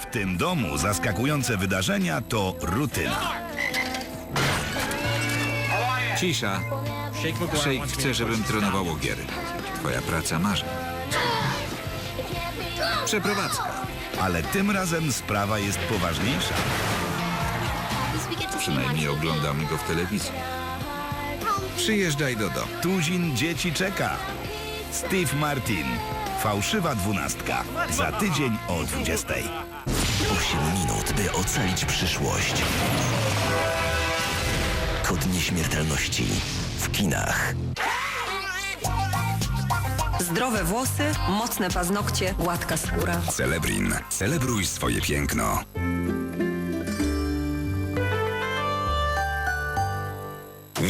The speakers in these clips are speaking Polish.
W tym domu zaskakujące wydarzenia to rutyna. Cisza. Szejk chce, żebym trenował ogiery. Twoja praca marzeń. Przeprowadzka. Ale tym razem sprawa jest poważniejsza. Przynajmniej oglądamy go w telewizji. Przyjeżdżaj do domu. Tuzin dzieci czeka. Steve Martin. Fałszywa dwunastka. Za tydzień o 20. 8 minut, by ocalić przyszłość. Kod nieśmiertelności w kinach. Zdrowe włosy, mocne paznokcie, gładka skóra. Celebrin. Celebruj swoje piękno.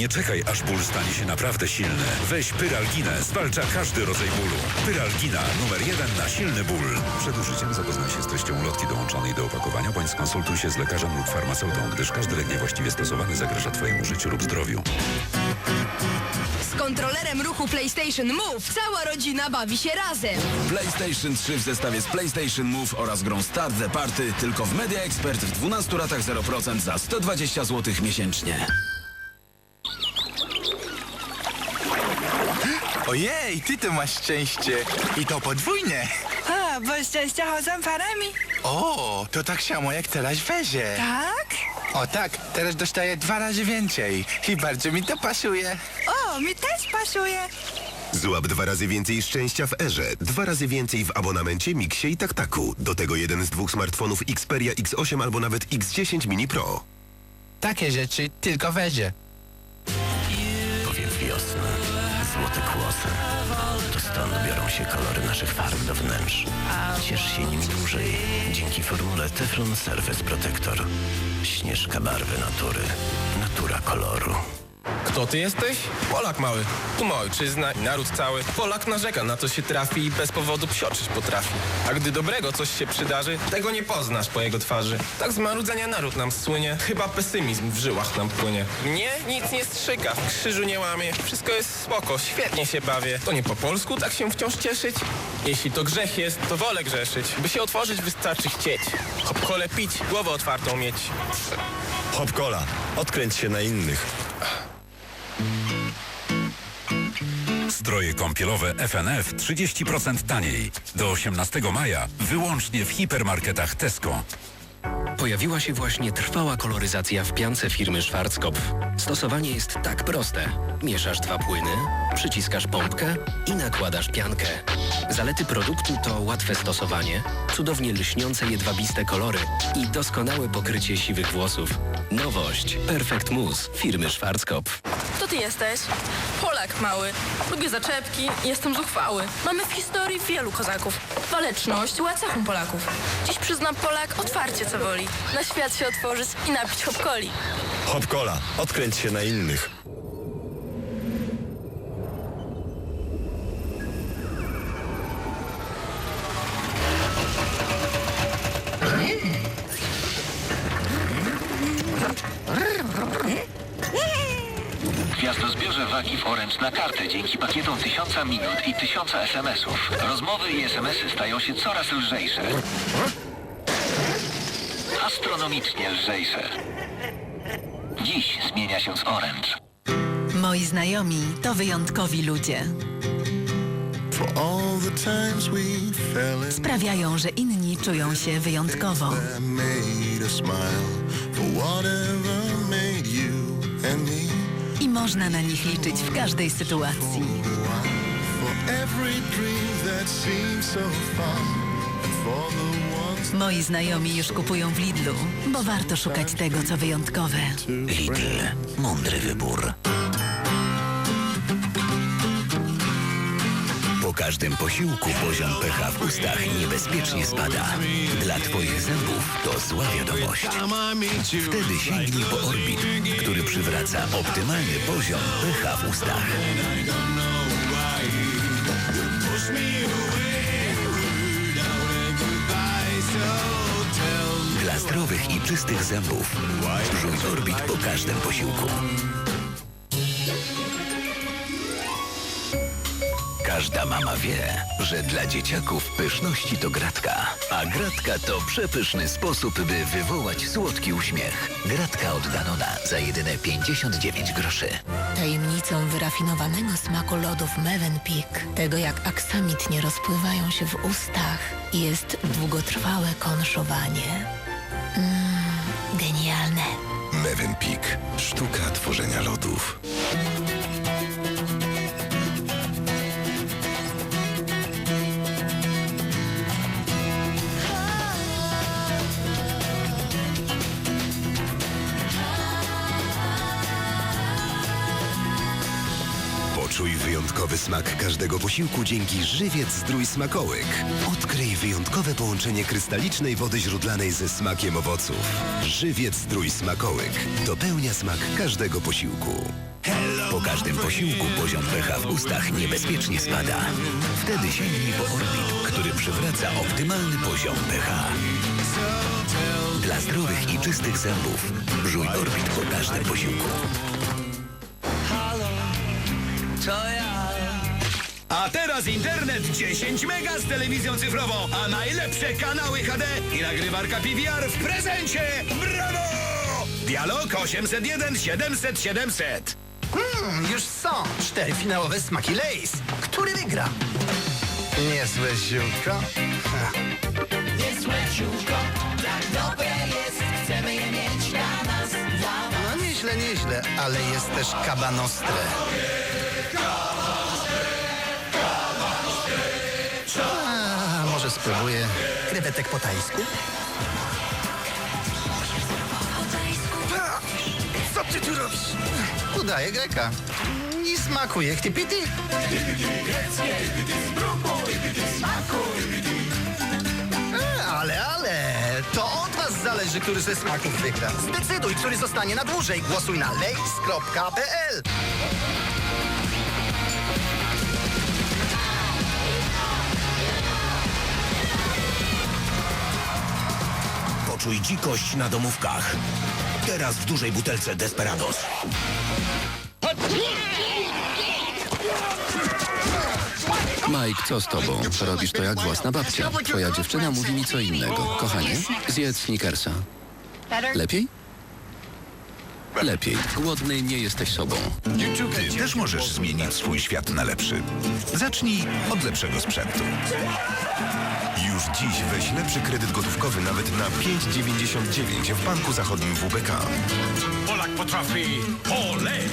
Nie czekaj, aż ból stanie się naprawdę silny. Weź Pyralginę, zwalcza każdy rodzaj bólu. Pyralgina, numer jeden na silny ból. Przed użyciem zapoznaj się z treścią ulotki dołączonej do opakowania, bądź skonsultuj się z lekarzem lub farmaceutą, gdyż każdy lek niewłaściwie stosowany zagraża Twojemu życiu lub zdrowiu. Z kontrolerem ruchu PlayStation Move cała rodzina bawi się razem. PlayStation 3 w zestawie z PlayStation Move oraz grą Start the Party tylko w Media Expert w 12 latach 0% za 120 zł miesięcznie. Ojej, ty to masz szczęście. I to podwójne. A, bo szczęścia chodzą parami. O, to tak samo jak teraz w Werze. Tak? O tak, teraz dostaję dwa razy więcej. I bardzo mi to pasuje. O, mi też pasuje. Złap dwa razy więcej szczęścia w Erze, dwa razy więcej w abonamencie Mixie i Taktaku. Do tego jeden z dwóch smartfonów Xperia X8 albo nawet X10 Mini Pro. Takie rzeczy tylko w Stąd biorą się kolory naszych farb do wnętrz. Ciesz się nimi dłużej dzięki formule Teflon Surface Protector. Śnieżka barwy natury. Natura koloru. Kto ty jesteś? Polak mały. Tu ma ojczyzna i naród cały. Polak narzeka na co się trafi i bez powodu psioczyć potrafi. A gdy dobrego coś się przydarzy, tego nie poznasz po jego twarzy. Tak z marudzenia naród nam słynie. Chyba pesymizm w żyłach nam płynie. Mnie nic nie strzyka, w krzyżu nie łamie. Wszystko jest spoko, świetnie się bawię. To nie po polsku tak się wciąż cieszyć? Jeśli to grzech jest, to wolę grzeszyć. By się otworzyć wystarczy chcieć. Hop kole pić, głowę otwartą mieć. Hopkola, odkręć się na innych. Stroje kąpielowe FNF 30% taniej. Do 18 maja wyłącznie w hipermarketach Tesco. Pojawiła się właśnie trwała koloryzacja w piance firmy Schwarzkopf. Stosowanie jest tak proste. Mieszasz dwa płyny, przyciskasz pompkę i nakładasz piankę. Zalety produktu to łatwe stosowanie, cudownie lśniące jedwabiste kolory i doskonałe pokrycie siwych włosów. Nowość Perfect Mousse firmy Schwarzkopf. Kto ty jesteś? Polak mały. Lubię zaczepki, jestem zuchwały. Mamy w historii wielu kozaków. Waleczność była cechą Polaków. Dziś przyznam Polak otwarcie co woli. Na świat się otworzyć i napić hopkoli. Hopkola, odkręć się na innych. Gwiazdozbiorze wagi w Orange na kartę dzięki pakietom 1000 minut i 1000 SMS-ów. Rozmowy i SMS-y stają się coraz lżejsze. Astronomicznie lżejsze. Dziś zmienia się z Orange. Moi znajomi to wyjątkowi ludzie. Sprawiają, że inni czują się wyjątkowo. Można na nich liczyć w każdej sytuacji. Moi znajomi już kupują w Lidlu, bo warto szukać tego, co wyjątkowe. Lidl. Mądry wybór. Po każdym posiłku poziom pH w ustach niebezpiecznie spada. Dla Twoich zębów to zła wiadomość. Wtedy sięgnij po Orbit, który przywraca optymalny poziom pH w ustach. Dla zdrowych i czystych zębów żuj Orbit po każdym posiłku. Każda mama wie, że dla dzieciaków pyszności to gratka, a gratka to przepyszny sposób, by wywołać słodki uśmiech. Gratka od Danona za jedyne 59 groszy. Tajemnicą wyrafinowanego smaku lodów Mövenpick, tego jak aksamit nie rozpływają się w ustach, jest długotrwałe konszowanie. Mmm, genialne. Mövenpick. Sztuka tworzenia lodów. Poczuj wyjątkowy smak każdego posiłku dzięki Żywiec Zdrój Smakołyk. Odkryj wyjątkowe połączenie krystalicznej wody źródlanej ze smakiem owoców. Żywiec Zdrój Smakołyk dopełnia smak każdego posiłku. Po każdym posiłku poziom pH w ustach niebezpiecznie spada. Wtedy sięgnij po Orbit, który przywraca optymalny poziom pH. Dla zdrowych i czystych zębów żuj Orbit po każdym posiłku. A teraz internet 10 mega z telewizją cyfrową, a najlepsze kanały HD i nagrywarka PVR w prezencie! Brawo! Dialog 801 700 700. Hmm, już są cztery finałowe smaki Lays. Który wygra? Niezłe ziółko. Niezłe ziółko, tak dobre jest, chcemy je mieć nieźle, nieźle, ale jest też kabanostre. Może spróbuję krewetek po tajsku? Co ty tu robisz? Udaję Greka. I smakuje chtipity. E, Ale, ale, to od zależy, który ze smaków wygra. Zdecyduj, który zostanie na dłużej. Głosuj na lays.pl. Poczuj dzikość na domówkach. Teraz w dużej butelce Desperados. Mike, co z tobą? Robisz to jak własna babcia. Twoja dziewczyna mówi mi co innego. Kochanie, zjedz Snickersa. Lepiej? Lepiej. Głodny nie jesteś sobą. Ty też możesz zmienić swój świat na lepszy. Zacznij od lepszego sprzętu. Już dziś weź lepszy kredyt gotówkowy nawet na 5,99 w Banku Zachodnim WBK. Polak potrafi poleć.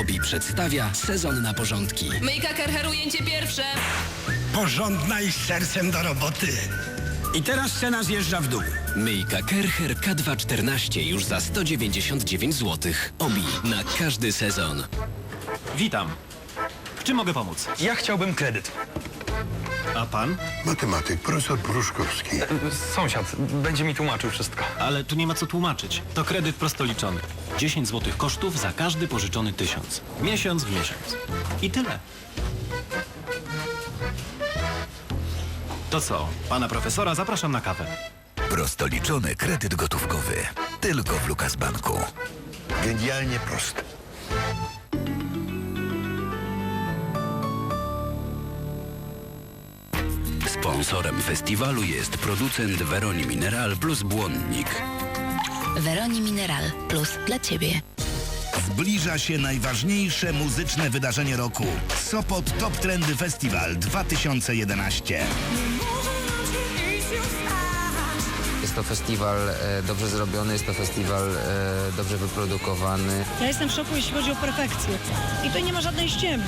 Obi przedstawia sezon na porządki. Myjka Kerher ujęcie pierwsze. Porządna i z sercem do roboty. I teraz cena zjeżdża w dół. Myjka Kerher K214 już za 199 zł. Obi na każdy sezon. Witam. W czym mogę pomóc? Ja chciałbym kredyt. A pan? Matematyk, profesor Pruszkowski. Sąsiad, będzie mi tłumaczył wszystko. Ale tu nie ma co tłumaczyć. To kredyt prostoliczony. 10 zł kosztów za każdy pożyczony tysiąc. Miesiąc w miesiąc. I tyle. To co? Pana profesora zapraszam na kawę. Prostoliczony kredyt gotówkowy. Tylko w Lukas Banku. Genialnie proste. Sponsorem festiwalu jest producent Weroni Mineral plus Błonnik. Weroni Mineral Plus dla Ciebie. Zbliża się najważniejsze muzyczne wydarzenie roku. Sopot Top Trendy Festival 2011. Jest to festiwal e, dobrze zrobiony, jest to festiwal e, dobrze wyprodukowany. Ja jestem w szoku, jeśli chodzi o perfekcję. I tutaj nie ma żadnej ściemy.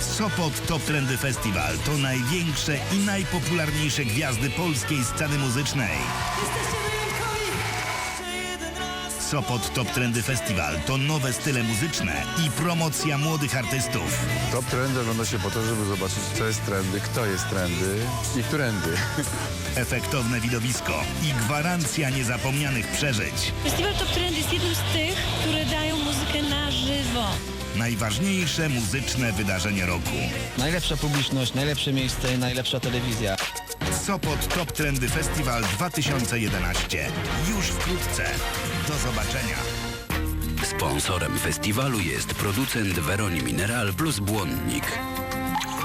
Sopot Top Trendy Festival to największe i najpopularniejsze gwiazdy polskiej sceny muzycznej. Sopot Top Trendy Festival to nowe style muzyczne i promocja młodych artystów. Top trendy ogląda się po to, żeby zobaczyć, co jest trendy, kto jest trendy i którędy. Efektowne widowisko i gwarancja niezapomnianych przeżyć. Festiwal Top Trend jest jednym z tych, które dają muzykę na żywo. Najważniejsze muzyczne wydarzenie roku. Najlepsza publiczność, najlepsze miejsce, najlepsza telewizja. Sopot Top Trendy Festival 2011. Już wkrótce. Do zobaczenia. Sponsorem festiwalu jest producent Weroni Mineral plus Błonnik.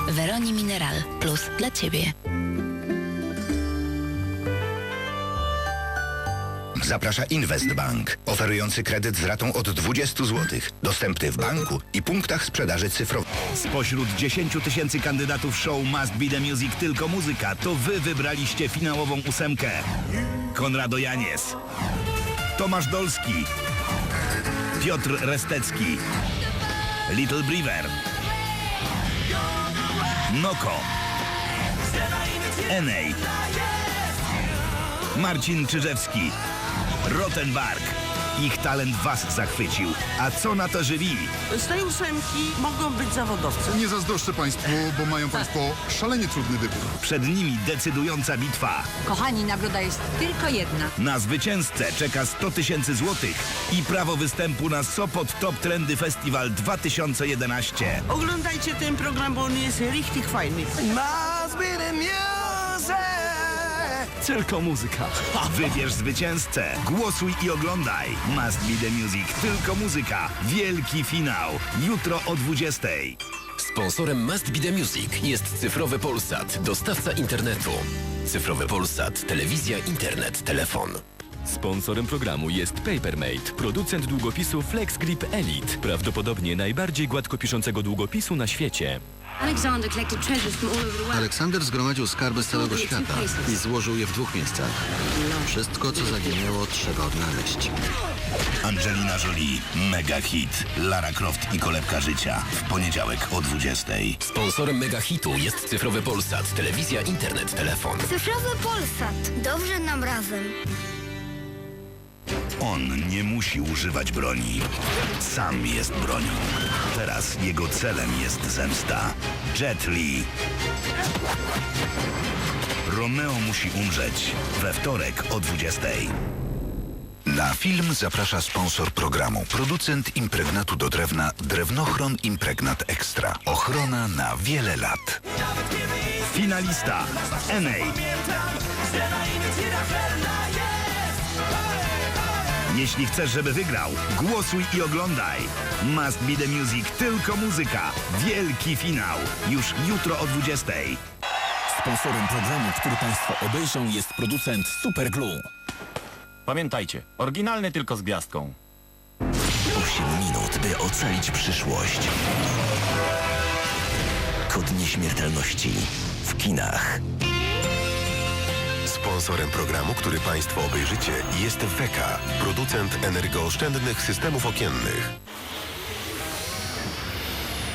Veroni Mineral Plus dla Ciebie. Zaprasza Investbank, oferujący kredyt z ratą od 20 zł. Dostępny w banku i punktach sprzedaży cyfrowej. Spośród 10 tysięcy kandydatów show Must Be The Music Tylko Muzyka, to wy wybraliście finałową ósemkę. Konrado Janies, Tomasz Dolski, Piotr Restecki, Little Briver, Noko, Enej, Marcin Czyżewski, Rottenbark. Ich talent was zachwycił. A co na to żywi? Z tej ósemki mogą być zawodowcy. Nie zazdroszczę Państwu, bo mają Państwo szalenie trudny wybór. Przed nimi decydująca bitwa. Kochani, nagroda jest tylko jedna. Na zwycięzcę czeka 100 tysięcy złotych i prawo występu na Sopot Top Trendy Festival 2011. Oglądajcie ten program, bo on jest richtig fajny. Must be the music. Tylko muzyka. Wybierz zwycięzcę, głosuj i oglądaj. Must be the music, tylko muzyka. Wielki finał. Jutro o 20. Sponsorem Must Be The Music jest cyfrowy Polsat, dostawca internetu. Cyfrowy Polsat, telewizja, internet, telefon. Sponsorem programu jest Papermate, producent długopisu FlexGrip Elite, prawdopodobnie najbardziej gładko piszącego długopisu na świecie. Alexander collected treasures from all over the world. Aleksander zgromadził skarby z całego świata i złożył je w dwóch miejscach. Wszystko, co zaginęło, trzeba odnaleźć. Angelina Jolie, mega hit. Lara Croft i kolebka życia. W poniedziałek o 20. Sponsorem mega hitu jest cyfrowy Polsat, telewizja, internet, telefon. Cyfrowy Polsat. Dobrze nam razem. On nie musi używać broni. Sam jest bronią. Teraz jego celem jest zemsta. Jet Li. Romeo musi umrzeć. We wtorek o 20. Na film zaprasza sponsor programu, producent impregnatu do drewna Drewnochron Impregnat Extra. Ochrona na wiele lat. Finalista. Enej. Jeśli chcesz, żeby wygrał, głosuj i oglądaj. Must be the music, tylko muzyka. Wielki finał. Już jutro o 20. Sponsorem programu, który Państwo obejrzą jest producent Super Glue. Pamiętajcie, oryginalny tylko z gwiazdką. 8 minut, by ocalić przyszłość. Kod nieśmiertelności w kinach. Sponsorem programu, który Państwo obejrzycie jest Weka, producent energooszczędnych systemów okiennych.